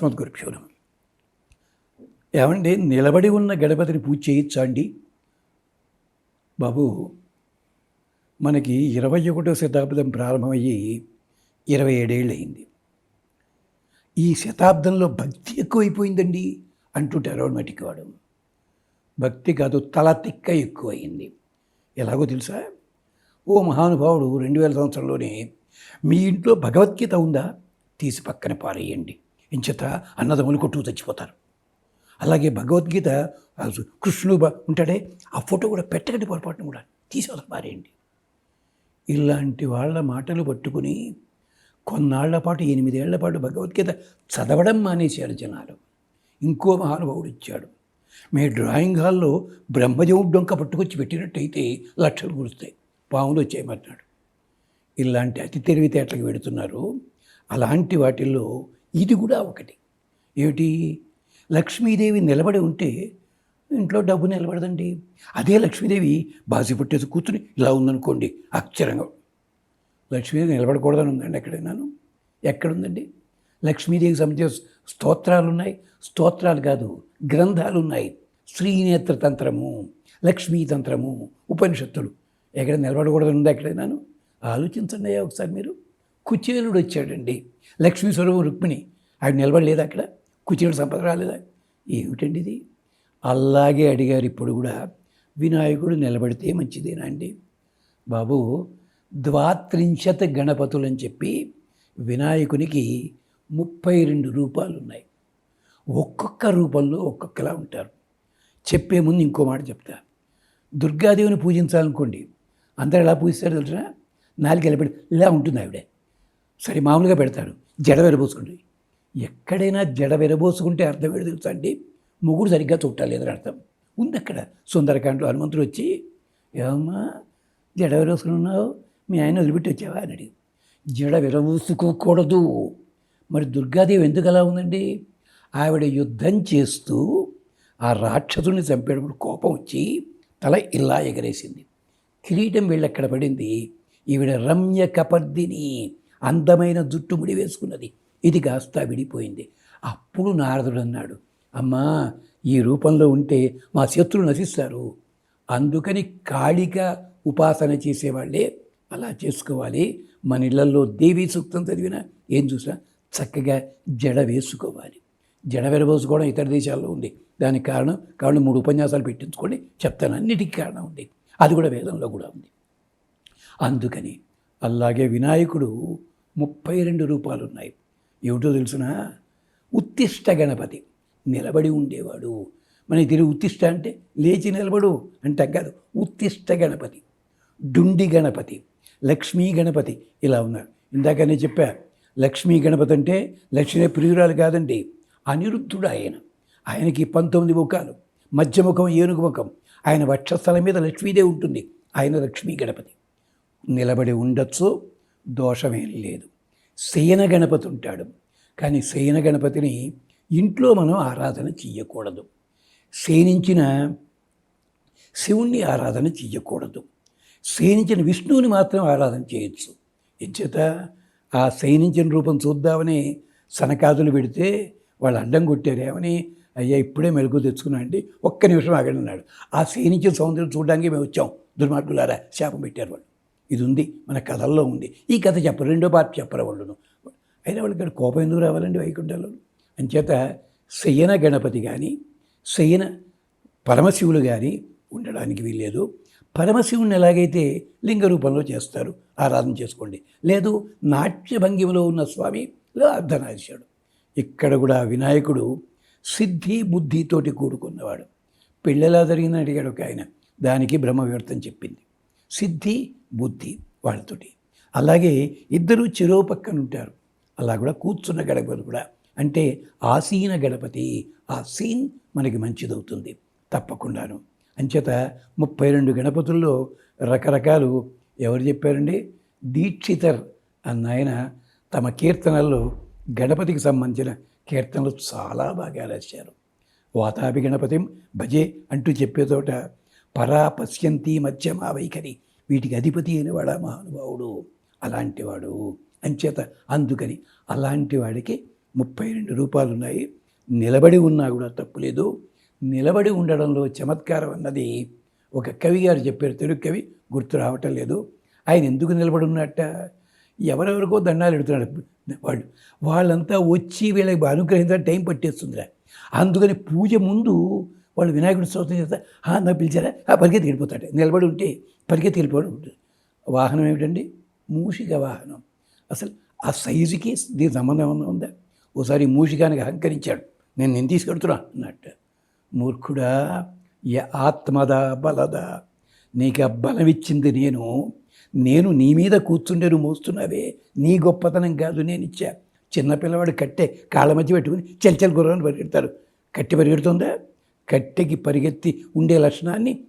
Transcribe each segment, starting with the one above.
అస్మత్ గురుభ్యోనం ఏమండి నిలబడి ఉన్న గణపతిని పూజ చేయించండి బాబు మనకి ఇరవై ఒకటో శతాబ్దం ప్రారంభమయ్యి ఇరవై ఏడేళ్ళు అయింది. ఈ శతాబ్దంలో భక్తి ఎక్కువైపోయిందండి అంటుంటారు మటికి వాడు భక్తి కాదు తల తిక్క ఎక్కువైంది. ఎలాగో తెలుసా? ఓ మహానుభావుడు రెండు వేల సంవత్సరంలోనే మీ ఇంట్లో భగవద్గీత ఉందా? తీసి పక్కన పారేయండి. ఇంచేత అన్నదమ్ములు కొట్టుకు చచ్చిపోతారు. అలాగే భగవద్గీత కృష్ణుడు ఉంటాడే ఆ ఫోటో కూడా పెట్టకండి పొరపాటును కూడా తీసి అవతల పారేయండి. ఇలాంటి వాళ్ళ మాటలు పట్టుకుని కొన్నాళ్ళ పాటు ఎనిమిదేళ్ళ పాటు భగవద్గీత చదవడం మానేశారు జనాలు. ఇంకో మహానుభావుడు ఇచ్చాడు మీ డ్రాయింగ్ హాల్లో బ్రహ్మదేవుడు డొంక పట్టుకొచ్చి పెట్టినట్టయితే లక్షలు కురుస్తాయి. పాములు వచ్చేయమన్నాడు ఇలాంటి అతి తెలివితేటలకు పెడుతున్నారు అలాంటి వాటిల్లో ఇది కూడా ఒకటి. ఏమిటి? లక్ష్మీదేవి నిలబడి ఉంటే ఇంట్లో డబ్బు నిలబడదండి. అదే లక్ష్మీదేవి బాసి పుట్టేసి కూర్చుని ఇలా ఉందనుకోండి అక్షరంగా లక్ష్మీదేవి నిలబడకూడదని ఉందండి ఎక్కడైనాను? ఎక్కడుందండి? లక్ష్మీదేవికి సంబంధించిన స్తోత్రాలు ఉన్నాయి స్తోత్రాలు కాదు గ్రంథాలు ఉన్నాయి శ్రీనేత్ర తంత్రము లక్ష్మీ తంత్రము ఉపనిషత్తులు. ఎక్కడ నిలబడకూడదని ఉందా ఎక్కడైనాను? ఆలోచించండి అయ్యా ఒకసారి మీరు. కుచేలుడు వచ్చాడండి. లక్ష్మీ స్వరూపం రుక్మిణి. ఆవిడ నిలబడలేదు అక్కడ? కుచేలుడు సంపద రాలేదా? ఏమిటండి ఇది? అలాగే అడిగారు ఇప్పుడు కూడా. వినాయకుడు నిలబడితే మంచిదేనా అండి? బాబు ద్వాత్రింశత గణపతులు అని చెప్పి వినాయకునికి ముప్పై రెండు రూపాలు ఉన్నాయి. ఒక్కొక్క రూపంలో ఒక్కొక్కలా ఉంటారు. చెప్పే ముందు ఇంకో మాట చెప్తా. దుర్గాదేవిని పూజించాలనుకోండి. అందరు ఎలా పూజిస్తారు తెలుసా? నాలుగు ఇలా ఉంటుంది ఆవిడే? సరే మామూలుగా పెడతాడు జడ విరబోసుకుంటే ఎక్కడైనా జడ విరబోసుకుంటే అర్థం ఏంటో తెలుసా అండి? ముగ్గురు సరిగ్గా చుట్టాలేదని అర్థం. ఉంది అక్కడ. సుందరకాండలో హనుమంతుడు వచ్చి ఏమమ్మా జడ విరబోసుకున్నావు? మీ ఆయన వదిలిపెట్టి వచ్చావా? అని అడిగి జడ విరబోసుకోకూడదు. మరి దుర్గాదేవి ఎందుకు అలా ఉందండి? ఆవిడ యుద్ధం చేస్తూ ఆ రాక్షసుని చంపేటప్పుడు కోపం వచ్చి తల ఇలా ఎగరేసింది. కిరీటం వీళ్ళెక్కడ పడింది. ఈవిడ రమ్య కపర్దిని. అందమైన జుట్టు ముడి వేసుకున్నది. ఇది కాస్త విడిపోయింది. అప్పుడు నారదుడు అన్నాడు అమ్మా ఈ రూపంలో ఉంటే మా శత్రులు నశిస్తారు. అందుకని కాళిక ఉపాసన చేసేవాళ్ళే అలా చేసుకోవాలి. మన ఇళ్ళలో దేవీ సూక్తం చదివిన ఏం చూసినా చక్కగా జడ వేసుకోవాలి. జడ విరబోసుకోవడం ఇతర దేశాల్లో ఉంది. దానికి కారణం కాబట్టి మూడు ఉపన్యాసాలు పెట్టించుకోండి చెప్తాను. అన్నిటికీ కారణం ఉంది. అది కూడా వేదంలో కూడా ఉంది. అందుకని అలాగే వినాయకుడు ముప్పై రెండు రూపాలు ఉన్నాయి ఏమిటో తెలుసునా? ఉత్తిష్ట గణపతి. నిలబడి ఉండేవాడు. మనకి తెలివి ఉత్తిష్ట అంటే లేచి నిలబడు అంటే కాదు. ఉత్తిష్ట గణపతి. డుండి గణపతి. లక్ష్మీ గణపతి ఇలా ఉన్నారు ఇందాక నేను చెప్పా లక్ష్మీ గణపతి అంటే లక్ష్మీ ప్రియురాలు కాదండి అనిరుద్ధుడు ఆయన. ఆయనకి పంతొమ్మిది ముఖాలు. మధ్య ముఖం ఏనుగు ముఖం. ఆయన వక్షస్థలం మీద లక్ష్మీదే ఉంటుంది. ఆయన లక్ష్మీ గణపతి. నిలబడి ఉండొచ్చు దోషమేం లేదు. శయన గణపతి ఉంటాడు. కానీ శయన గణపతిని ఇంట్లో మనం ఆరాధన చెయ్యకూడదు. శయనించిన శివుణ్ణి ఆరాధన చెయ్యకూడదు. శయనించిన విష్ణువుని మాత్రం ఆరాధన చేయొచ్చు. ఎంచేత ఆ శయనించిన రూపం చూద్దామని సనకాదులు పెడితే వాళ్ళు అడ్డం కొట్టారేమని అయ్యా ఇప్పుడే మెలకు తెచ్చుకున్నా అండి ఒక్క నిమిషం ఆగండి అన్నాడు. ఆ శయనించిన సౌందర్యం చూడడానికి మేము వచ్చాం. దుర్మార్గులారా శాపం పెట్టారు వాళ్ళు. ఇది ఉంది మన కథల్లో ఉంది. ఈ కథ చెప్పరు రెండో పార్ట్ చెప్పరు వాళ్ళను అయినా వాళ్ళకి ఇక్కడ కోపం ఎందుకు రావాలండి వైకుంఠంలో? అంచేత శయన గణపతి కానీ శయన పరమశివులు కానీ ఉండడానికి వీల్లేదు. పరమశివుని ఎలాగైతే లింగ రూపంలో చేస్తారు ఆరాధన చేసుకోండి. లేదు నాట్య భంగిమలో ఉన్న స్వామిలో అర్ధనాశాడు ఇక్కడ కూడా వినాయకుడు సిద్ధి బుద్ధితోటి కూడుకున్నవాడు. పెళ్ళెలా జరిగిందని అడిగాడు ఒక ఆయన. దానికి బ్రహ్మవివర్తం చెప్పింది. సిద్ధి బుద్ధి వాళ్ళతోటి. అలాగే ఇద్దరు చెరో పక్కన ఉంటారు. అలా కూడా కూర్చున్న గణపతి కూడా. అంటే ఆసీన గణపతి ఆ సీన్ మనకి మంచిదవుతుంది తప్పకుండాను. అంచేత ముప్పై రెండు గణపతుల్లో రకరకాలు ఎవరు చెప్పారండి? దీక్షితర్ అన్న ఆయన తమ కీర్తనల్లో గణపతికి సంబంధించిన కీర్తనలు చాలా బాగా రాశారు. వాతాపి గణపతిం భజే అంటూ చెప్పే తోట పరా పశ్యంతి మధ్యమా వైఖరి. వీటికి అధిపతి అయినవాడు ఆ మహానుభావుడు. అలాంటివాడు. అంచేత అందుకని అలాంటి వాడికి ముప్పై రెండు రూపాలు ఉన్నాయి నిలబడి ఉన్నా కూడా తప్పులేదు. నిలబడి ఉండడంలో చమత్కారం అన్నది ఒక కవి గారు చెప్పారు. తెలుగు కవి గుర్తు రావటం లేదు. ఆయన ఎందుకు నిలబడి ఉన్నట్ట? ఎవరెవరికో దండాలు పెడుతున్నాడు. వాళ్ళు వాళ్ళంతా వచ్చి వీళ్ళకి అనుగ్రహించడం టైం పట్టేస్తుందిరా. అందుకని పూజ ముందు వాళ్ళు వినాయకుడు స్తోత్రం చేస్తే "ఆ, నాకు పిలిచారా? ఆ పరిగెత్తి వెళ్ళిపోతాడు. నిలబడి ఉంటే పరిగెత్తి వెళ్ళిపోవడం ఉంటుంది వాహనం ఏమిటండి? మూషిక వాహనం. అసలు ఆ సైజుకి దీని సంబంధం ఏమన్నా ఉందా? ఓసారి మూషికానికి అహంకరించాడు. నేను నేను తీసుకెడుతున్నా అన్నట్టు మూర్ఖుడా య ఆత్మద బలద? నీకు ఆ బలం ఇచ్చింది నేను. నేను నీ మీద కూర్చుండే నువ్వు మోస్తున్నావే. నీ గొప్పతనం కాదు నేను ఇచ్చా. చిన్న పిల్లవాడు కాళ్ళ మధ్య పెట్టుకుని చల్చల్ గుర్రాన్ని పరిగెడతారు. కట్టి పరిగెడుతుందా? కట్టెకి పరిగెత్తి ఉండే లక్షణాన్ని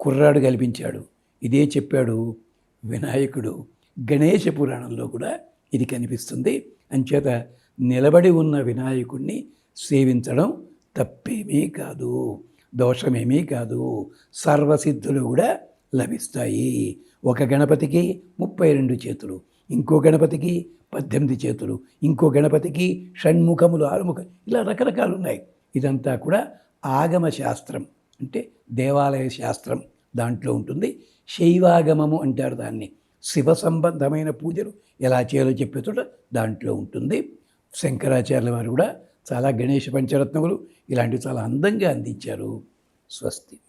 కుర్రాడు కల్పించాడు. ఇదే చెప్పాడు వినాయకుడు. గణేష పురాణంలో కూడా ఇది కనిపిస్తుంది. అంచేత నిలబడి ఉన్న వినాయకుడిని సేవించడం తప్పేమీ కాదు దోషమేమీ కాదు సర్వసిద్ధులు కూడా లభిస్తాయి. ఒక గణపతికి ముప్పై రెండు చేతులు ఇంకో గణపతికి పద్దెనిమిది చేతులు ఇంకో గణపతికి షణ్ముఖములు ఆరుముఖ ఇలా రకరకాలు ఉన్నాయి. ఇదంతా కూడా ఆగమ శాస్త్రం అంటే దేవాలయ శాస్త్రం దాంట్లో ఉంటుంది. శైవాగమము అంటారు దాన్ని. శివ సంబంధమైన పూజలు ఎలా చేయాలో చెప్పే చోట దాంట్లో ఉంటుంది. శంకరాచార్యుల వారు కూడా చాలా గణేష పంచరత్నములు ఇలాంటివి చాలా అందంగా అందించారు. స్వస్తి.